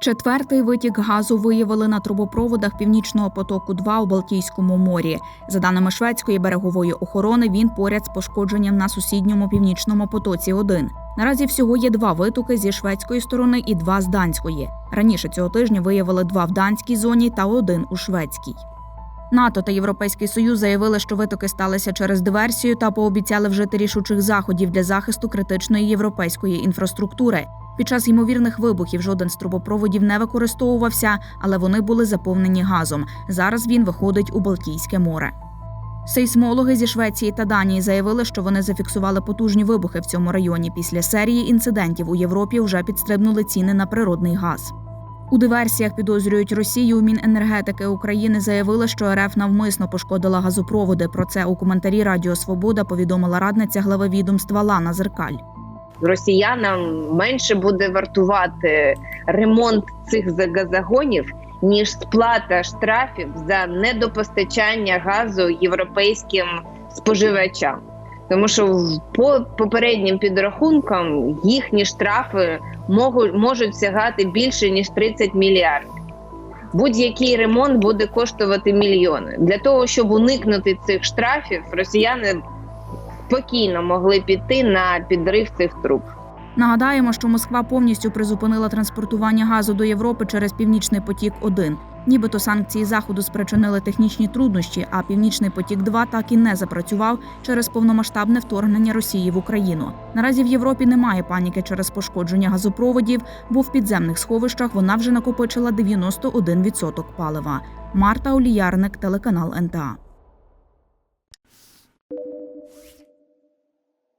Четвертий витік газу виявили на трубопроводах Північного потоку 2 у Балтійському морі. За даними шведської берегової охорони, він поряд з пошкодженням на сусідньому північному потоці 1 Наразі всього є два витоки зі шведської сторони і два з данської. Раніше цього тижня виявили два в данській зоні та один у шведській. НАТО та Європейський Союз заявили, що витоки сталися через диверсію та пообіцяли вжити рішучих заходів для захисту критичної європейської інфраструктури. Під час ймовірних вибухів жоден з трубопроводів не використовувався, але вони були заповнені газом. Зараз він виходить у Балтійське море. Сейсмологи зі Швеції та Данії заявили, що вони зафіксували потужні вибухи в цьому районі. Після серії інцидентів у Європі вже підстрибнули ціни на природний газ. У диверсіях підозрюють Росію. Міненергетики України заявили, що РФ навмисно пошкодила газопроводи. Про це у коментарі Радіо Свобода повідомила радниця глави відомства Лана Зеркаль. росіянам менше буде вартувати ремонт цих газогонів, ніж сплата штрафів за недопостачання газу європейським споживачам. Тому що по попереднім підрахункам їхні штрафи можуть, можуть сягати більше ніж 30 мільярдів. Будь-який ремонт буде коштувати мільйони. Для того, щоб уникнути цих штрафів, росіяни спокійно могли піти на підрив цих труб. Нагадаємо, що Москва повністю призупинила транспортування газу до Європи через Північний потік 1 Нібито санкції заходу спричинили технічні труднощі, а Північний потік 2 так і не запрацював через повномасштабне вторгнення Росії в Україну. Наразі в Європі немає паніки через пошкодження газопроводів, бо в підземних сховищах вона вже накопичила 91% палива. Марта Оліярник, телеканал НТА.